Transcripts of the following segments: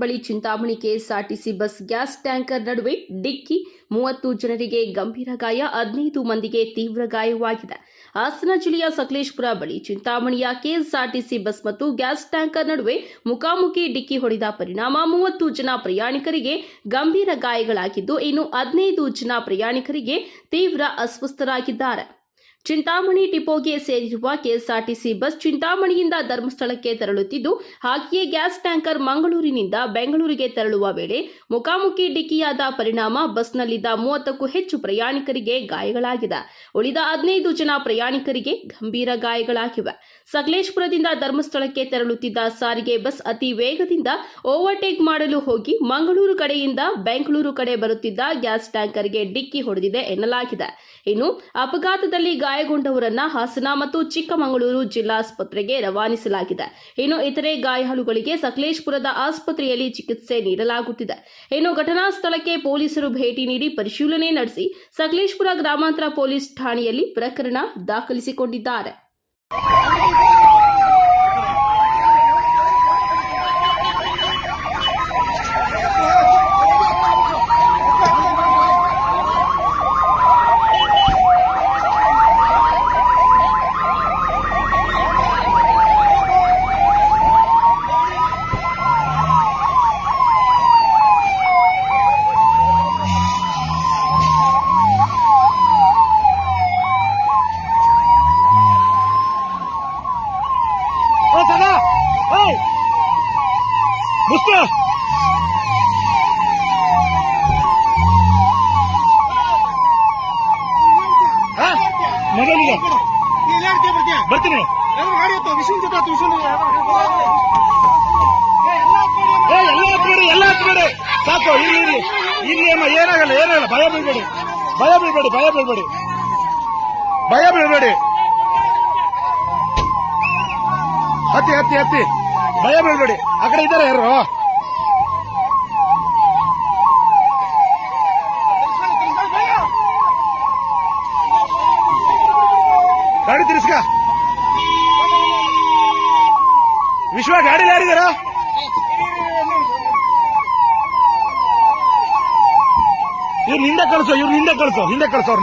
ಬಳಿ Chintamani KSRTC bus, gas tanker ನಡುವೆ ಡಿಕ್ಕಿ ಮೂವತ್ತು ಜನರಿಗೆ ಗಂಭೀರ ಗಾಯ, ಹದಿನೈದು ಮಂದಿಗೆ ತೀವ್ರ ಗಾಯವಾಗಿದೆ. ಹಾಸನ ಜಿಲ್ಲೆಯ ಸಕಲೇಶ್ಪುರ ಬಳಿ ಚಿಂತಾಮಣಿಯ ಕೆಎಸ್ಆರ್ಟಿಸಿ ಬಸ್ ಮತ್ತು ಗ್ಯಾಸ್ ಟ್ಯಾಂಕರ್ ನಡುವೆ ಮುಖಾಮುಖಿ ಡಿಕ್ಕಿ ಹೊಡೆದ ಪರಿಣಾಮ ಮೂವತ್ತು ಜನ ಪ್ರಯಾಣಿಕರಿಗೆ ಗಂಭೀರ ಗಾಯಗಳಾಗಿದ್ದು, ಇನ್ನು ಹದಿನೈದು ಜನ ಪ್ರಯಾಣಿಕರಿಗೆ ತೀವ್ರ ಅಸ್ವಸ್ಥರಾಗಿದ್ದಾರೆ. ಚಿಂತಾಮಣಿ ಡಿಪೋಗೆ ಸೇರಿರುವ ಕೆಎಸ್ಆರ್ಟಿಸಿ ಬಸ್ ಚಿಂತಾಮಣಿಯಿಂದ ಧರ್ಮಸ್ಥಳಕ್ಕೆ ತೆರಳುತ್ತಿದ್ದು, ಹಾಗೆಯೇ ಗ್ಯಾಸ್ ಟ್ಯಾಂಕರ್ ಮಂಗಳೂರಿನಿಂದ ಬೆಂಗಳೂರಿಗೆ ತೆರಳುವ ವೇಳೆ ಮುಖಾಮುಖಿ ಡಿಕ್ಕಿಯಾದ ಪರಿಣಾಮ ಬಸ್ನಲ್ಲಿದ್ದ ಮೂವತ್ತಕ್ಕೂ ಹೆಚ್ಚು ಪ್ರಯಾಣಿಕರಿಗೆ ಗಾಯಗಳಾಗಿದೆ ಉಳಿದ ಹದಿನೈದು ಜನ ಪ್ರಯಾಣಿಕರಿಗೆ ಗಂಭೀರ ಗಾಯಗಳಾಗಿವೆ. ಸಕಲೇಶ್ಪುರದಿಂದ ಧರ್ಮಸ್ಥಳಕ್ಕೆ ತೆರಳುತ್ತಿದ್ದ ಸಾರಿಗೆ ಬಸ್ ಅತಿ ವೇಗದಿಂದ ಓವರ್ಟೇಕ್ ಮಾಡಲು ಹೋಗಿ ಮಂಗಳೂರು ಕಡೆಯಿಂದ ಬೆಂಗಳೂರು ಕಡೆ ಬರುತ್ತಿದ್ದ ಗ್ಯಾಸ್ ಟ್ಯಾಂಕರ್ಗೆ ಡಿಕ್ಕಿ ಹೊಡೆದಿದೆ ಎನ್ನಲಾಗಿದೆ. ಇನ್ನು ಅಪಘಾತದಲ್ಲಿ ಗಾಯಗೊಂಡವರನ್ನ ಹಾಸನ ಮತ್ತು ಚಿಕ್ಕಮಗಳೂರು ಜಿಲ್ಲಾಸ್ಪತ್ರೆಗೆ ರವಾನಿಸಲಾಗಿದೆ. ಇನ್ನು ಇತರೆ ಗಾಯಾಳುಗಳಿಗೆ ಸಕಲೇಶ್ಪುರದ ಆಸ್ಪತ್ರೆಯಲ್ಲಿ ಚಿಕಿತ್ಸೆ ನೀಡಲಾಗುತ್ತಿದೆ. ಇನ್ನು ಘಟನಾ ಸ್ಥಳಕ್ಕೆ ಪೊಲೀಸರು ಭೇಟಿ ನೀಡಿ ಪರಿಶೀಲನೆ ನಡೆಸಿ ಸಕಲೇಶ್ಪುರ ಗ್ರಾಮಾಂತರ ಪೊಲೀಸ್ ಠಾಣೆಯಲ್ಲಿ ಪ್ರಕರಣ ದಾಖಲಿಸಿಕೊಂಡಿದ್ದಾರೆ. ಭಯ ಬೀಳ್ಬೇಡಿ ಭಯ ಬೀಳ್ಬೇಡಿ ಭಯ ಬೀಳ್ಬೇಡಿ ಹತ್ತಿ ಹತ್ತಿ ಹತ್ತಿ ಭಯ ಬೀಳ್ಬೇಡಿ ಆ ಕಡೆ ಇದ್ದಾರೆ ಯಾರು ಗಾಡಿ ತಿರ್ಸ್ಕ ವಿಶ್ವ ಗಾಡಿ ಯಾರಿದಾರ ಇವ್ರು ಹಿಂದೆ ಕಳ್ಸೋ ಇವ್ರು ಹಿಂದೆ ಕಳ್ಸೋ ಹಿಂದೆ ಕಳ್ಸೋ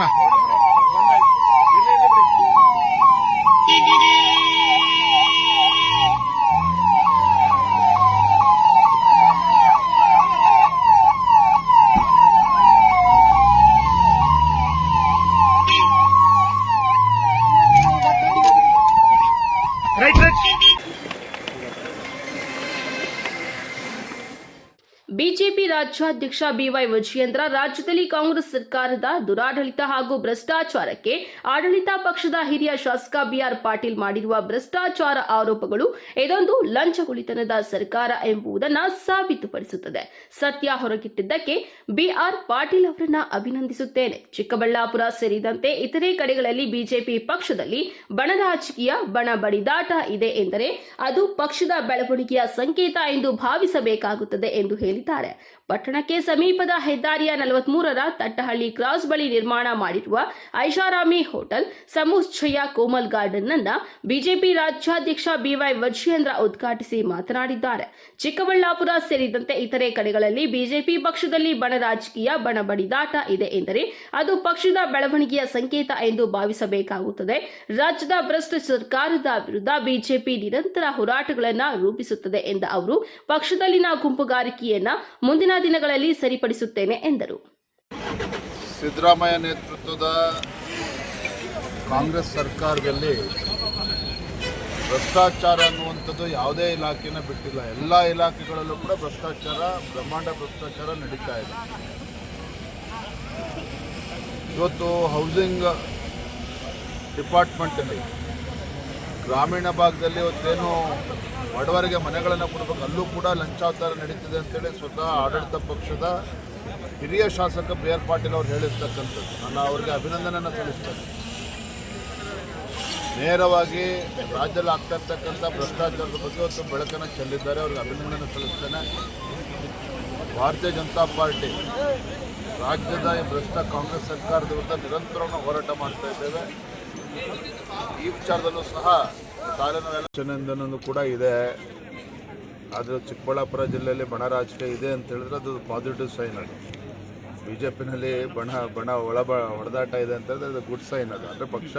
ಬಿಜೆಪಿ ರಾಜ್ಯಾಧ್ಯಕ್ಷ ಬಿವೈ ವಿಜಯೇಂದ್ರ ರಾಜ್ಯದಲ್ಲಿ ಕಾಂಗ್ರೆಸ್ ಸರ್ಕಾರದ ದುರಾಡಳಿತ ಹಾಗೂ ಭ್ರಷ್ಟಾಚಾರಕ್ಕೆ ಆಡಳಿತ ಪಕ್ಷದ ಹಿರಿಯ ಶಾಸಕ ಬಿಆರ್ ಪಾಟೀಲ್ ಮಾಡಿರುವ ಭ್ರಷ್ಟಾಚಾರ ಆರೋಪಗಳು ಇದೊಂದು ಲಂಚಗುಳಿತನದ ಸರ್ಕಾರ ಎಂಬುದನ್ನು ಸಾಬೀತುಪಡಿಸುತ್ತದೆ. ಸತ್ಯ ಹೊರಗಿಟ್ಟಿದ್ದಕ್ಕೆ ಬಿಆರ್ ಪಾಟೀಲ್ ಅವರನ್ನ ಅಭಿನಂದಿಸುತ್ತೇನೆ. ಚಿಕ್ಕಬಳ್ಳಾಪುರ ಸೇರಿದಂತೆ ಇತರೆ ಕಡೆಗಳಲ್ಲಿ ಬಿಜೆಪಿ ಪಕ್ಷದಲ್ಲಿ ಬಣ ರಾಜಕೀಯ, ಬಣ ಬಡಿದಾಟ ಇದೆ ಎಂದರೆ ಅದು ಪಕ್ಷದ ಬೆಳವಣಿಗೆಯ ಸಂಕೇತ ಎಂದು ಭಾವಿಸಬೇಕಾಗುತ್ತದೆ ಎಂದು ಹೇಳಿದ್ದಾರೆ. ಪಟ್ಟಣಕ್ಕೆ ಸಮೀಪದ ಹೆದ್ದಾರಿಯ ನಲವತ್ಮೂರರ ತಟ್ಟಹಳ್ಳಿ ಕ್ರಾಸ್ ಬಳಿ ನಿರ್ಮಾಣ ಮಾಡಿರುವ ಐಷಾರಾಮಿ ಹೋಟೆಲ್ ಸಮುಚ್ಚಯ ಕೋಮಲ್ ಗಾರ್ಡನ್ ಅನ್ನ ಬಿಜೆಪಿ ರಾಜ್ಯಾಧ್ಯಕ್ಷ ಬಿವೈ ವಜೇಂದ್ರ ಉದ್ಘಾಟಿಸಿ ಮಾತನಾಡಿದ್ದಾರೆ. ಚಿಕ್ಕಬಳ್ಳಾಪುರ ಸೇರಿದಂತೆ ಇತರೆ ಕಡೆಗಳಲ್ಲಿ ಬಿಜೆಪಿ ಪಕ್ಷದಲ್ಲಿ ಬಣ ರಾಜಕೀಯ, ಬಣ ಬಡಿದಾಟ ಇದೆ ಎಂದರೆ ಅದು ಪಕ್ಷದ ಬೆಳವಣಿಗೆಯ ಸಂಕೇತ ಎಂದು ಭಾವಿಸಬೇಕಾಗುತ್ತದೆ. ರಾಜ್ಯದ ಭ್ರಷ್ಟ ಸರ್ಕಾರದ ವಿರುದ್ಧ ಬಿಜೆಪಿ ನಿರಂತರ ಹೋರಾಟಗಳನ್ನು ರೂಪಿಸುತ್ತದೆ ಎಂದ ಅವರು, ಪಕ್ಷದಲ್ಲಿನ ಗುಂಪುಗಾರಿಕೆಯನ್ನ ಮುಂದಿನ ದಿನಗಳಲ್ಲಿ ಸರಿಪಡಿಸುತ್ತೇನೆ ಎಂದರು. ಸಿದ್ದರಾಮಯ್ಯ ನೇತೃತ್ವದ ಕಾಂಗ್ರೆಸ್ ಸರ್ಕಾರದಲ್ಲಿ ಭ್ರಷ್ಟಾಚಾರ ಅನ್ನುವಂಥದ್ದು ಯಾವುದೇ ಇಲಾಖೆನ ಬಿಟ್ಟಿಲ್ಲ. ಎಲ್ಲ ಇಲಾಖೆಗಳಲ್ಲೂ ಕೂಡ ಭ್ರಷ್ಟಾಚಾರ, ಬ್ರಹ್ಮಾಂಡ ಭ್ರಷ್ಟಾಚಾರ ನಡೀತಾ ಇದೆ. ಇವತ್ತು ಹೌಸಿಂಗ್ ಡಿಪಾರ್ಟ್ಮೆಂಟಲ್ಲಿ ಗ್ರಾಮೀಣ ಭಾಗದಲ್ಲಿ ಇವತ್ತೇನು ಬಡವರಿಗೆ ಮನೆಗಳನ್ನು ಕೊಡಬೇಕು, ಅಲ್ಲೂ ಕೂಡ ಲಂಚಾವತಾರ ನಡೀತಿದೆ ಅಂತೇಳಿ ಸ್ವತಃ ಆಡಳಿತ ಪಕ್ಷದ ಹಿರಿಯ ಶಾಸಕ ಬಿ ಆರ್ ಪಾಟೀಲ್ ಅವರು ಹೇಳಿರ್ತಕ್ಕಂಥದ್ದು. ನಾನು ಅವರಿಗೆ ಅಭಿನಂದನೆಯನ್ನು ಸಲ್ಲಿಸ್ತೇನೆ. ನೇರವಾಗಿ ರಾಜ್ಯದಲ್ಲಿ ಆಗ್ತಾ ಇರ್ತಕ್ಕಂಥ ಭ್ರಷ್ಟಾಚಾರದ ಬಗ್ಗೆ ಇವತ್ತು ಬೆಳಕನ್ನು ಚೆಲ್ಲಿದ್ದಾರೆ, ಅವ್ರಿಗೆ ಅಭಿನಂದನೆ ಸಲ್ಲಿಸ್ತೇನೆ. ಭಾರತೀಯ ಜನತಾ ಪಾರ್ಟಿ, ರಾಜ್ಯದ ಭ್ರಷ್ಟ ಕಾಂಗ್ರೆಸ್ ಸರ್ಕಾರದ ವಿರುದ್ಧ ನಿರಂತರವನ್ನು ಹೋರಾಟ ಮಾಡ್ತಾ ಇದ್ದೇವೆ. ಈ ವಿಚಾರದಲ್ಲೂ ಸಹ ಕಾಲನೂ ಕೂಡ ಇದೆ. ಆದರೆ ಚಿಕ್ಕಬಳ್ಳಾಪುರ ಜಿಲ್ಲೆಯಲ್ಲಿ ಬಣ ರಾಜಕೀಯ ಇದೆ ಅಂತ ಹೇಳಿದ್ರೆ ಅದು ಪಾಸಿಟಿವ್ ಸೈನ್ ಅದು. ಬಿ ಜೆ ಪಿನಲ್ಲಿ ಬಣ ಬಣ ಒಳ ಹೊಡೆದಾಟ ಇದೆ ಅಂತ ಹೇಳಿದ್ರೆ ಅದು ಗುಡ್ ಸೈನ್ ಅದು. ಅಂದರೆ ಪಕ್ಷ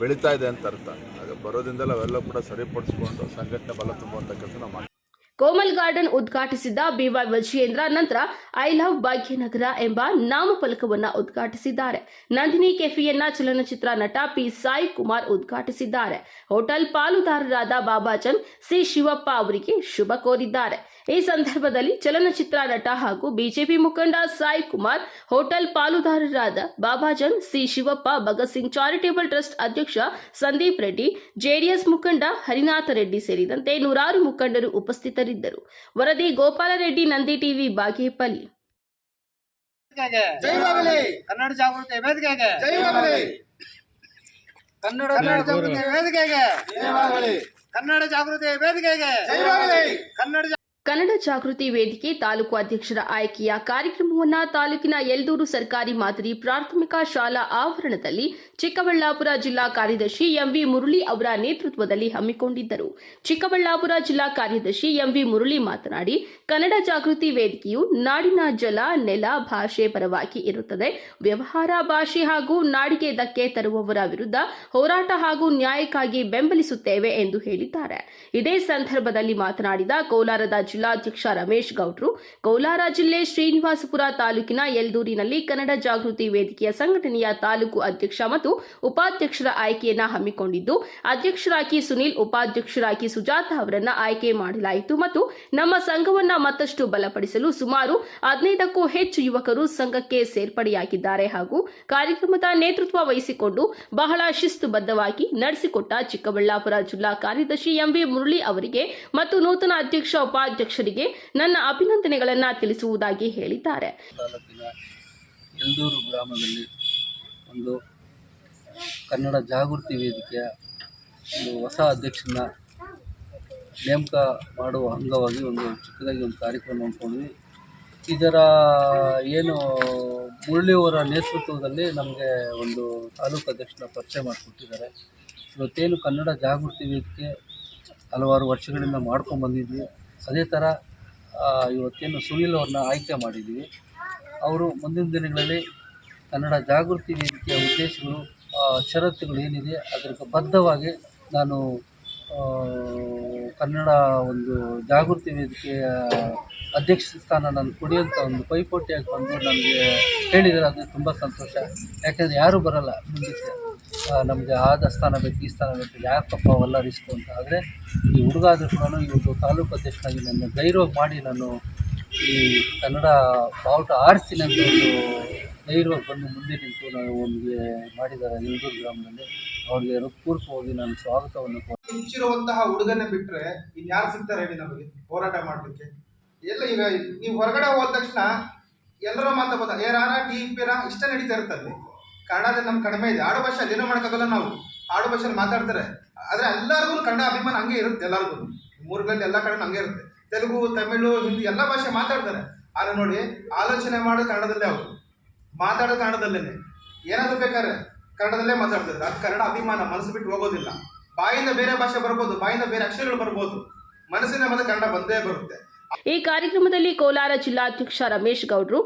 ಬೆಳೀತಾ ಇದೆ ಅಂತ ಅರ್ಥ. ಅದು ಬರೋದ್ರಿಂದಲೇ ಅವೆಲ್ಲ ಕೂಡ ಸರಿಪಡಿಸ್ಕೊಂಡು ಸಂಘಟನೆ ಬಲ ತುಂಬುವಂಥ ಕೆಲಸ ನಾವು ಕೋಮಲ್ ಗಾರ್ಡನ್ ಉದ್ಘಾಟಿಸಿದ್ದ ಬಿವೈ ವಜೇಂದ್ರ, ನಂತರ ಐ ಲವ್ ಭಾಗ್ಯನಗರ ಎಂಬ ನಾಮಫಲಕವನ್ನು ಉದ್ಘಾಟಿಸಿದ್ದಾರೆ. ನಂದಿನಿ ಕೆಫಿಯನ್ನ ಚಲನಚಿತ್ರ ನಟ ಪಿ ಸಾಯಿ ಕುಮಾರ್ ಉದ್ಘಾಟಿಸಿದ್ದಾರೆ. ಹೋಟೆಲ್ ಪಾಲುದಾರರಾದ ಬಾಬಾಚಂದ್ ಸಿ ಶಿವಪ್ಪ ಅವರಿಗೆ ಶುಭ ಕೋರಿದ್ದಾರೆ. ಈ ಸಂದರ್ಭದಲ್ಲಿ ಚಲನಚಿತ್ರ ನಟ ಹಾಗೂ ಬಿಜೆಪಿ ಮುಖಂಡ Sai Kumar hotel ಪಾಲುದಾರರಾದ Babajan C Shivappa Bhagat Singh charitable trust ಅಧ್ಯಕ್ಷ ಸಂದೀಪ್ ರೆಡ್ಡಿ ಜೆಡಿಎಸ್ ಮುಖಂಡ ಹರಿನಾಥ ರೆಡ್ಡಿ ಸೇರಿದಂತೆ ನೂರಾರು ಮುಖಂಡರು ಉಪಸ್ಥಿತರಿದ್ದರು. ವರದಿ ಗೋಪಾಲರೆಡ್ಡಿ ನಂದಿ ಟಿವಿ ಬಾಗೇಪಲ್ಲಿ. ಜೈವಾಗಲಿ ಕನ್ನಡ ಜಾಗೃತಿ ವೇದಿಕೆಗೆ ಜೈವಾಗಲಿ ಕನ್ನಡ ಜಾಗೃತಿ ವೇದಿಕೆಗೆ ಜೈವಾಗಲಿ ಕನ್ನಡ ಜಾಗೃತಿ ವೇದಿಕೆಗೆ ಜೈವಾಗಲಿ ಕನ್ನಡ ಕನ್ನಡ ಜಾಗೃತಿ ವೇದಿಕೆ ತಾಲೂಕು ಅಧ್ಯಕ್ಷರ ಆಯ್ಕೆಯ ಕಾರ್ಯಕ್ರಮವನ್ನು ತಾಲೂಕಿನ ಯಲ್ದೂರು ಸರ್ಕಾರಿ ಮಾದರಿ ಪ್ರಾಥಮಿಕ ಶಾಲಾ ಆವರಣದಲ್ಲಿ ಚಿಕ್ಕಬಳ್ಳಾಪುರ ಜಿಲ್ಲಾ ಕಾರ್ಯದರ್ಶಿ ಎಂವಿ ಮುರಳಿ ಅವರ ನೇತೃತ್ವದಲ್ಲಿ ಹಮ್ಮಿಕೊಂಡಿದ್ದರು. ಚಿಕ್ಕಬಳ್ಳಾಪುರ ಜಿಲ್ಲಾ ಕಾರ್ಯದರ್ಶಿ ಎಂವಿ ಮುರಳಿ ಮಾತನಾಡಿ, ಕನ್ನಡ ಜಾಗೃತಿ ವೇದಿಕೆಯು ನಾಡಿನ ಜಲ, ನೆಲ, ಭಾಷೆ ಪರವಾಗಿ ಇರುತ್ತದೆ. ವ್ಯವಹಾರ, ಭಾಷೆ ಹಾಗೂ ನಾಡಿಗೆ ಧಕ್ಕೆ ತರುವವರ ವಿರುದ್ಧ ಹೋರಾಟ ಹಾಗೂ ನ್ಯಾಯಕ್ಕಾಗಿ ಬೆಂಬಲಿಸುತ್ತೇವೆ ಎಂದು ಹೇಳಿದ್ದಾರೆ. ಇದೇ ಸಂದರ್ಭದಲ್ಲಿ ಮಾತನಾಡಿದ ಕೋಲಾರದ ಜಿಲ್ಲಾಧ್ಯಕ್ಷ ರಮೇಶ್ ಗೌಡ್ರು. ಕೋಲಾರ ಜಿಲ್ಲೆ ಶ್ರೀನಿವಾಸಪುರ ತಾಲೂಕಿನ ಯಲ್ದೂರಿನಲ್ಲಿ ಕನ್ನಡ ಜಾಗೃತಿ ವೇದಿಕೆಯ ಸಂಘಟನೆಯ ತಾಲೂಕು ಅಧ್ಯಕ್ಷ ಮತ್ತು ಉಪಾಧ್ಯಕ್ಷರ ಆಯ್ಕೆಯನ್ನು ಹಮ್ಮಿಕೊಂಡಿದ್ದು, ಅಧ್ಯಕ್ಷರಾಗಿ ಸುನೀಲ್, ಉಪಾಧ್ಯಕ್ಷರಾಗಿ ಸುಜಾತ ಅವರನ್ನು ಆಯ್ಕೆ ಮಾಡಲಾಯಿತು ಮತ್ತು ನಮ್ಮ ಸಂಘವನ್ನ ಮತ್ತಷ್ಟು ಬಲಪಡಿಸಲು ಸುಮಾರು ಹದಿನೈದಕ್ಕೂ ಹೆಚ್ಚು ಯುವಕರು ಸಂಘಕ್ಕೆ ಸೇರ್ಪಡೆಯಾಗಿದ್ದಾರೆ ಹಾಗೂ ಕಾರ್ಯಕ್ರಮದ ನೇತೃತ್ವ ವಹಿಸಿಕೊಂಡು ಬಹಳ ಶಿಸ್ತುಬದ್ಧವಾಗಿ ನಡೆಸಿಕೊಟ್ಟ ಚಿಕ್ಕಬಳ್ಳಾಪುರ ಜಿಲ್ಲಾ ಕಾರ್ಯದರ್ಶಿ ಎಂವಿ ಮುರಳಿ ಅವರಿಗೆ ಮತ್ತು ನೂತನ ಅಧ್ಯಕ್ಷ ಉಪಾಧ್ಯಕ್ಷರಿಗೆ ನನ್ನ ಅಭಿನಂದನೆಗಳನ್ನು ತಿಳಿಸುವುದಾಗಿ ಹೇಳಿದ್ದಾರೆ. ಎಲ್ದೂರು ಗ್ರಾಮದಲ್ಲಿ ಒಂದು ಕನ್ನಡ ಜಾಗೃತಿ ವೇದಿಕೆಯ ಒಂದು ಹೊಸ ಅಧ್ಯಕ್ಷನ ನೇಮಕ ಮಾಡುವ ಅಂಗವಾಗಿ ಒಂದು ಚಿಕ್ಕದಾಗಿ ಒಂದು ಕಾರ್ಯಕ್ರಮ ಹಮ್ಮಿಕೊಂಡ್ವಿ ಇದರ ಏನು ಮುರಳಿಯವರ ನೇತೃತ್ವದಲ್ಲಿ ನಮಗೆ ಒಂದು ತಾಲೂಕು ಅಧ್ಯಕ್ಷನ ಪರಿಚಯ ಮಾಡಿಕೊಟ್ಟಿದ್ದಾರೆ. ಇವತ್ತೇನು ಕನ್ನಡ ಜಾಗೃತಿ ವೇದಿಕೆ ಹಲವಾರು ವರ್ಷಗಳಿಂದ ಮಾಡ್ಕೊಂಡು ಬಂದಿದ್ವಿ. ಅದೇ ಥರ ಇವತ್ತೇನು ಸುನೀಲ್ ಅವ್ರನ್ನ ಆಯ್ಕೆ ಮಾಡಿದ್ದೀವಿ ಅವರು ಮುಂದಿನ ದಿನಗಳಲ್ಲಿ ಕನ್ನಡ ಜಾಗೃತಿ ವೇದಿಕೆಯ ಉದ್ದೇಶಗಳು ಷರತ್ತುಗಳು ಏನಿದೆ ಅದಕ್ಕೆ ಬದ್ಧವಾಗಿ ನಾನು ಕನ್ನಡ ಒಂದು ಜಾಗೃತಿ ವೇದಿಕೆಯ ಅಧ್ಯಕ್ಷ ಸ್ಥಾನ ನಾನು ಕೊಡಿಯುವಂಥ ಒಂದು ಪೈಪೋಟಿಯಾಗಿ ಬಂದು ನನಗೆ ಹೇಳಿದರೆ ಅದು ತುಂಬ ಸಂತೋಷ. ಯಾಕೆಂದರೆ ಯಾರೂ ಬರಲ್ಲ ಮುಂದಕ್ಕೆ. ನಮಗೆ ಆದ ಸ್ಥಾನ ಬೇಕು, ಈ ಸ್ಥಾನ ಬೇಕು, ಯಾಕಪ್ಪ ಅವೆಲ್ಲ ರಿಸ್ಕು ಅಂತ ಆದರೆ ಈ ಹುಡುಗ ಆದರೂ ಕೂಡ ಇವತ್ತು ತಾಲೂಕು ಅಧ್ಯಕ್ಷನಾಗಿ ನನ್ನ ಧೈರ್ಯ ಮಾಡಿ ನಾನು ಈ ಕನ್ನಡ ಬಾವುಟ ಆರಿಸಿ ಅಂತ ಒಂದು ಧೈರ್ಯವಾಗಿ ಬಂದು ಮುಂದೆ ನಿಂತು ನಾನು ಒಂದು ಮಾಡಿದ್ದಾರೆ ಹಿಂದೂರು ಗ್ರಾಮದಲ್ಲಿ. ಅವ್ರಿಗೆ ಹೃತ್ಪೂರ್ವಕವಾಗಿ ನಾನು ಸ್ವಾಗತವನ್ನು. ಹುಚ್ಚಿರುವಂತಹ ಹುಡುಗನೇ ಬಿಟ್ರೆ ಇನ್ಯಾರು ಸಿಗ್ತಾರೆ ಹೇಳಿ ನಮಗೆ ಹೋರಾಟ ಮಾಡಲಿಕ್ಕೆ? ಎಲ್ಲ ಈಗ ನೀವು ಹೊರಗಡೆ ಹೋದ ತಕ್ಷಣ ಎಲ್ಲರ ಮಾತಾಡ್ಬೋದ ಏ ರಾರ ಟಿ ಪಿರ ಇಷ್ಟ ನಡೀತಾ ಇರ್ತದೆ ಕನ್ನಡದಲ್ಲಿ ನಮ್ಗೆ ಕಡಿಮೆ ಇದೆ. ಆಡು ಭಾಷೆ ಅದೇನೋ ಮಾಡೋಕ್ಕಾಗಲ್ಲ ನಾವು. ಆಡು ಭಾಷೆಯಲ್ಲಿ ಮಾತಾಡ್ತಾರೆ. ಆದರೆ ಎಲ್ಲರಿಗೂ ಕನ್ನಡ ಅಭಿಮಾನ ಹಂಗೆ ಇರುತ್ತೆ ಎಲ್ಲರಿಗೂ ಮೂರುಗಳಲ್ಲಿ ಎಲ್ಲ ಕಡೆ ಹಂಗೆ ಇರುತ್ತೆ. ತೆಲುಗು, ತಮಿಳು, ಹಿಂದಿ ಎಲ್ಲ ಭಾಷೆ ಮಾತಾಡ್ತಾರೆ. ಆದರೆ ನೋಡಿ, ಆಲೋಚನೆ ಮಾಡೋದು ಕನ್ನಡದಲ್ಲೇ ಅವರು. ಮಾತಾಡೋದು ಕನ್ನಡದಲ್ಲೇ ಏನಾದರೂ ಬೇಕಾದ್ರೆ ಕನ್ನಡದಲ್ಲೇ ಮಾತಾಡ್ತಾರೆ. ಅದು ಕನ್ನಡ ಅಭಿಮಾನ, ಮನಸ್ಸು ಬಿಟ್ಟು ಹೋಗೋದಿಲ್ಲ. ಬಾಯಿಂದ ಬೇರೆ ಭಾಷೆ ಬರ್ಬೋದು, ಬಾಯಿಂದ ಬೇರೆ ಅಕ್ಷರಗಳು ಬರ್ಬೋದು. ಮನಸ್ಸಿನ ಮತ್ತೆ ಕನ್ನಡ ಬಂದೇ ಬರುತ್ತೆ. ಈ ಕಾರ್ಯಕ್ರಮದಲ್ಲಿ ಕೋಲಾರ ಜಿಲ್ಲಾಧ್ಯಕ್ಷ ರಮೇಶ್ ಗೌಡ್ರು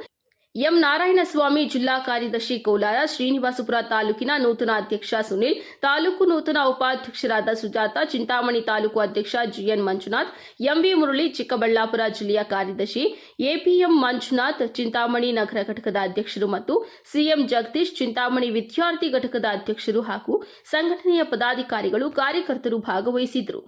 ಎಂ ನಾರಾಯಣಸ್ವಾಮಿ ಜಿಲ್ಲಾ ಕಾರ್ಯದರ್ಶಿ ಕೋಲಾರ ಶ್ರೀನಿವಾಸಪುರ ತಾಲೂಕಿನ ನೂತನ ಅಧ್ಯಕ್ಷ ಸುನೀಲ್, ತಾಲೂಕು ನೂತನ ಉಪಾಧ್ಯಕ್ಷರಾದ ಸುಜಾತ, ಚಿಂತಾಮಣಿ ತಾಲೂಕು ಅಧ್ಯಕ್ಷ ಜಿಎನ್ ಮಂಜುನಾಥ್, ಎಂವಿ ಮುರಳಿ, ಚಿಕ್ಕಬಳ್ಳಾಪುರ ಜಿಲ್ಲೆಯ ಕಾರ್ಯದರ್ಶಿ ಎಪಿಎಂ ಮಂಜುನಾಥ್, ಚಿಂತಾಮಣಿ ನಗರ ಘಟಕದ ಅಧ್ಯಕ್ಷರು ಮತ್ತು ಸಿಎಂ ಜಗದೀಶ್, ಚಿಂತಾಮಣಿ ವಿದ್ಯಾರ್ಥಿ ಘಟಕದ ಅಧ್ಯಕ್ಷರು ಹಾಗೂ ಸಂಘಟನೆಯ ಪದಾಧಿಕಾರಿಗಳು ಕಾರ್ಯಕರ್ತರು ಭಾಗವಹಿಸಿದರು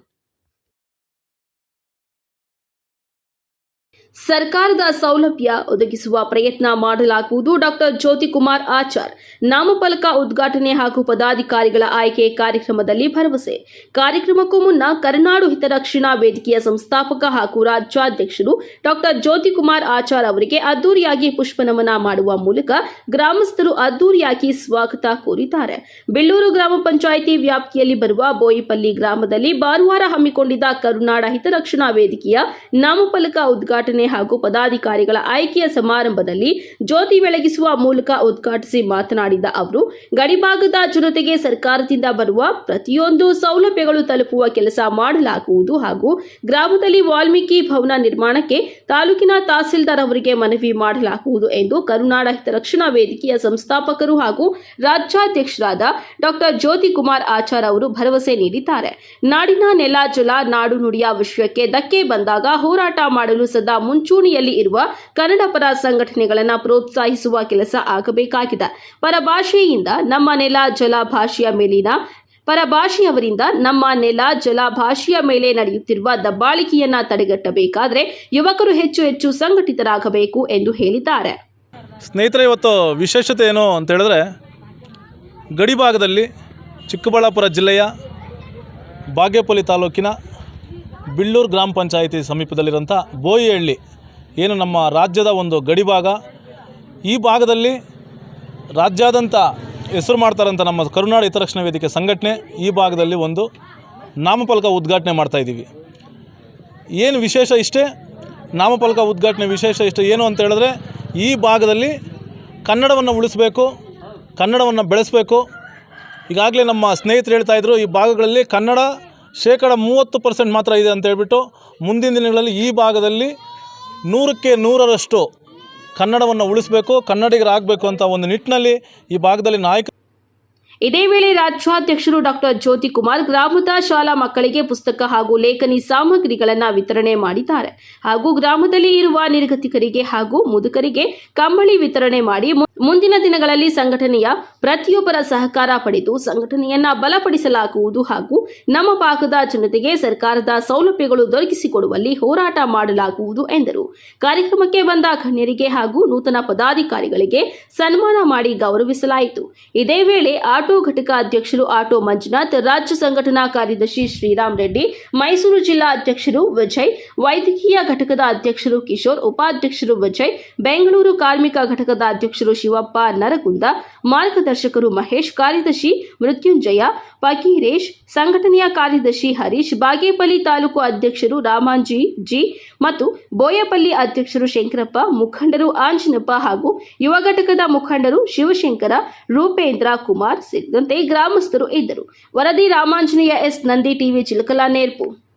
ಸರ್ಕಾರದ ಸೌಲಭ್ಯ ಒದಗಿಸುವ ಪ್ರಯತ್ನ ಮಾಡಲಾಗುವುದು. ಡಾಕ್ಟರ್ ಜ್ಯೋತಿಕುಮಾರ್ ಆಚಾರ್ ನಾಮಫಲಕ ಉದ್ಘಾಟನೆ ಹಾಗೂ ಪದಾಧಿಕಾರಿಗಳ ಆಯ್ಕೆ ಕಾರ್ಯಕ್ರಮದಲ್ಲಿ ಭರವಸೆ. ಕಾರ್ಯಕ್ರಮಕ್ಕೂ ಮುನ್ನ ಕರುನಾಡು ಹಿತರಕ್ಷಣಾ ವೇದಿಕೆಯ ಸಂಸ್ಥಾಪಕ ಹಾಗೂ ರಾಜ್ಯಾಧ್ಯಕ್ಷರು ಡಾಕ್ಟರ್ ಜ್ಯೋತಿಕುಮಾರ್ ಆಚಾರ್ ಅವರಿಗೆ ಅದ್ದೂರಿಯಾಗಿ ಪುಷ್ಪನಮನ ಮಾಡುವ ಮೂಲಕ ಗ್ರಾಮಸ್ಥರು ಅದ್ದೂರಿಯಾಗಿ ಸ್ವಾಗತ ಕೋರಿದ್ದಾರೆ. ಬೆಳ್ಳೂರು ಗ್ರಾಮ ಪಂಚಾಯಿತಿ ವ್ಯಾಪ್ತಿಯಲ್ಲಿ ಬರುವ ಬೋಯಿಪಲ್ಲಿ ಗ್ರಾಮದಲ್ಲಿ ಭಾನುವಾರ ಹಮ್ಮಿಕೊಂಡಿದ್ದ ಕರುನಾಡ ಹಿತರಕ್ಷಣಾ ವೇದಿಕೆಯ ನಾಮಫಲಕ ಉದ್ಘಾಟನೆ ಸಂಘಟನೆ ಹಾಗೂ ಪದಾಧಿಕಾರಿಗಳ ಆಯ್ಕೆಯ ಸಮಾರಂಭದಲ್ಲಿ ಜ್ಯೋತಿ ಬೆಳಗಿಸುವ ಮೂಲಕ ಉದ್ಘಾಟಿಸಿ ಮಾತನಾಡಿದ ಅವರು, ಗಡಿಭಾಗದ ಜನತೆಗೆ ಸರ್ಕಾರದಿಂದ ಬರುವ ಪ್ರತಿಯೊಂದು ಸೌಲಭ್ಯಗಳು ತಲುಪುವ ಕೆಲಸ ಮಾಡಲಾಗುವುದು ಹಾಗೂ ಗ್ರಾಮದಲ್ಲಿ ವಾಲ್ಮೀಕಿ ಭವನ ನಿರ್ಮಾಣಕ್ಕೆ ತಾಲೂಕಿನ ತಹಸೀಲ್ದಾರ್ ಅವರಿಗೆ ಮನವಿ ಮಾಡಲಾಗುವುದು ಎಂದು ಕರುನಾಡ ಹಿತರಕ್ಷಣಾ ವೇದಿಕೆಯ ಸಂಸ್ಥಾಪಕರು ಹಾಗೂ ರಾಜ್ಯಾಧ್ಯಕ್ಷರಾದ ಡಾಕ್ಟರ್ ಜ್ಯೋತಿ ಕುಮಾರ್ ಆಚಾರ್ ಅವರು ಭರವಸೆ ನೀಡಿದ್ದಾರೆ. ನಾಡಿನ ನೆಲ, ಜಲ, ನಾಡು ನುಡಿಯ ವಿಶ್ವಕ್ಕೆ ಧಕ್ಕೆ ಬಂದಾಗ ಹೋರಾಟ ಮಾಡಲು ಸದಾ ಮುಂಚೂಣಿಯಲ್ಲಿ ಇರುವ ಕನ್ನಡ ಪರ ಸಂಘಟನೆಗಳನ್ನು ಪ್ರೋತ್ಸಾಹಿಸುವ ಕೆಲಸ ಆಗಬೇಕಾಗಿದೆ. ಪರಭಾಷೆಯಿಂದ ನಮ್ಮ ನೆಲ ಜಲ ಭಾಷೆಯ ಮೇಲಿನ ಪರಭಾಷೆಯವರಿಂದ ನಮ್ಮ ನೆಲ ಜಲ ಭಾಷೆಯ ಮೇಲೆ ನಡೆಯುತ್ತಿರುವ ದಬ್ಬಾಳಿಕೆಯನ್ನ ತಡೆಗಟ್ಟಬೇಕಾದರೆ ಯುವಕರು ಹೆಚ್ಚು ಹೆಚ್ಚು ಸಂಘಟಿತರಾಗಬೇಕು ಎಂದು ಹೇಳಿದ್ದಾರೆ. ಸ್ನೇಹಿತರೆ, ಇವತ್ತು ವಿಶೇಷತೆ ಏನು ಅಂತ ಹೇಳಿದ್ರೆ, ಗಡಿಭಾಗದಲ್ಲಿ ಚಿಕ್ಕಬಳ್ಳಾಪುರ ಜಿಲ್ಲೆಯ ಬಾಗೇಪಲ್ಲಿ ತಾಲೂಕಿನ ಬಿಳ್ಳೂರು ಗ್ರಾಮ ಪಂಚಾಯಿತಿ ಸಮೀಪದಲ್ಲಿರೋಂಥ ಬೋಯಿಹಳ್ಳಿ, ಏನು ನಮ್ಮ ರಾಜ್ಯದ ಒಂದು ಗಡಿ ಭಾಗ ಈ ಭಾಗದಲ್ಲಿ ರಾಜ್ಯಾದ್ಯಂತ ಹೆಸರು ಮಾಡ್ತಾರಂಥ ನಮ್ಮ ಕರುನಾಡ ಹಿತರಕ್ಷಣಾ ವೇದಿಕೆ ಸಂಘಟನೆ ಈ ಭಾಗದಲ್ಲಿ ಒಂದು ನಾಮಫಲಕ ಉದ್ಘಾಟನೆ ಮಾಡ್ತಾಯಿದ್ದೀವಿ ಏನು ವಿಶೇಷ ಇಷ್ಟೇ? ನಾಮಫಲಕ ಉದ್ಘಾಟನೆ ವಿಶೇಷ ಇಷ್ಟೇ ಏನು ಅಂತ ಹೇಳಿದ್ರೆ, ಈ ಭಾಗದಲ್ಲಿ ಕನ್ನಡವನ್ನು ಉಳಿಸಬೇಕು, ಕನ್ನಡವನ್ನು ಬೆಳೆಸಬೇಕು. ಈಗಾಗಲೇ ನಮ್ಮ ಸ್ನೇಹಿತರು ಹೇಳ್ತಾಯಿದ್ರು ಈ ಭಾಗಗಳಲ್ಲಿ ಕನ್ನಡ ಶೇಕಡ ಮೂವತ್ತು ಪರ್ಸೆಂಟ್ ಮಾತ್ರ ಇದೆ ಅಂತ ಹೇಳ್ಬಿಟ್ಟು ಮುಂದಿನ ದಿನಗಳಲ್ಲಿ ಈ ಭಾಗದಲ್ಲಿ ನೂರಕ್ಕೆ ನೂರರಷ್ಟು ಕನ್ನಡವನ್ನು ಉಳಿಸಬೇಕು, ಕನ್ನಡಿಗರಾಗಬೇಕು ಅಂತ ಒಂದು ನಿಟ್ಟಿನಲ್ಲಿ ಈ ಭಾಗದಲ್ಲಿ ನಾಯಕ ಇದೇ ವೇಳೆ ರಾಜ್ಯಾಧ್ಯಕ್ಷರು ಡಾಕ್ಟರ್ ಜ್ಯೋತಿ ಕುಮಾರ್ ಗ್ರಾಮದ ಶಾಲಾ ಮಕ್ಕಳಿಗೆ ಪುಸ್ತಕ ಹಾಗೂ ಲೇಖನಿ ಸಾಮಗ್ರಿಗಳನ್ನು ವಿತರಣೆ ಮಾಡಿದ್ದಾರೆ. ಹಾಗೂ ಗ್ರಾಮದಲ್ಲಿ ಇರುವ ನಿರ್ಗತಿಕರಿಗೆ ಹಾಗೂ ಮುದುಕರಿಗೆ ಕಂಬಳಿ ವಿತರಣೆ ಮಾಡಿ ಮುಂದಿನ ದಿನಗಳಲ್ಲಿ ಸಂಘಟನೆಯ ಪ್ರತಿಯೊಬ್ಬರ ಸಹಕಾರ ಪಡೆದು ಸಂಘಟನೆಯನ್ನ ಬಲಪಡಿಸಲಾಗುವುದು ಹಾಗೂ ನಮ್ಮ ಭಾಗದ ಜನತೆಗೆ ಸರ್ಕಾರದ ಸೌಲಭ್ಯಗಳು ದೊರಕಿಸಿಕೊಡುವಲ್ಲಿ ಹೋರಾಟ ಮಾಡಲಾಗುವುದು ಎಂದರು. ಕಾರ್ಯಕ್ರಮಕ್ಕೆ ಬಂದ ಗಣ್ಯರಿಗೆ ಹಾಗೂ ನೂತನ ಪದಾಧಿಕಾರಿಗಳಿಗೆ ಸನ್ಮಾನ ಮಾಡಿ ಗೌರವಿಸಲಾಯಿತು. ಇದೇ ವೇಳೆ ಆಟೋ ಘಟಕ ಅಧ್ಯಕ್ಷರು ಆಟೋ ಮಂಜುನಾಥ್, ರಾಜ್ಯ ಸಂಘಟನಾ ಕಾರ್ಯದರ್ಶಿ ಶ್ರೀರಾಮ್ ರೆಡ್ಡಿ, ಮೈಸೂರು ಜಿಲ್ಲಾ ಅಧ್ಯಕ್ಷರು ವಿಜಯ್, ವೈದ್ಯಕೀಯ ಘಟಕದ ಅಧ್ಯಕ್ಷರು ಕಿಶೋರ್, ಉಪಾಧ್ಯಕ್ಷರು ವಿಜಯ್, ಬೆಂಗಳೂರು ಕಾರ್ಮಿಕ ಘಟಕದ ಅಧ್ಯಕ್ಷರು ಶಿವಪ್ಪ ನರಗುಂದ, ಮಾರ್ಗದರ್ಶಕರು ಮಹೇಶ್, ಕಾರ್ಯದರ್ಶಿ ಮೃತ್ಯುಂಜಯ, ಪಕೀರೇಶ್, ಸಂಘಟನೆಯ ಕಾರ್ಯದರ್ಶಿ ಹರೀಶ್, ಬಾಗೇಪಲ್ಲಿ ತಾಲೂಕು ಅಧ್ಯಕ್ಷರು ರಾಮಾಂಜಿ ಜಿ ಮತ್ತು ಬೋಯಪಲ್ಲಿ ಅಧ್ಯಕ್ಷರು ಶಂಕರಪ್ಪ, ಮುಖಂಡರು ಆಂಜನಪ್ಪ ಹಾಗೂ ಯುವ ಘಟಕದ ಮುಖಂಡರು ಶಿವಶಂಕರ, ರೂಪೇಂದ್ರ ಕುಮಾರ್ ಸೇರಿದಂತೆ ಗ್ರಾಮಸ್ಥರು ಇದ್ದರು. ವರದಿ ರಾಮಾಂಜನೇಯ ಎಸ್. ನಂದಿ ಟಿವಿ ಚಿಲಕಲ ನೇರ್ಪು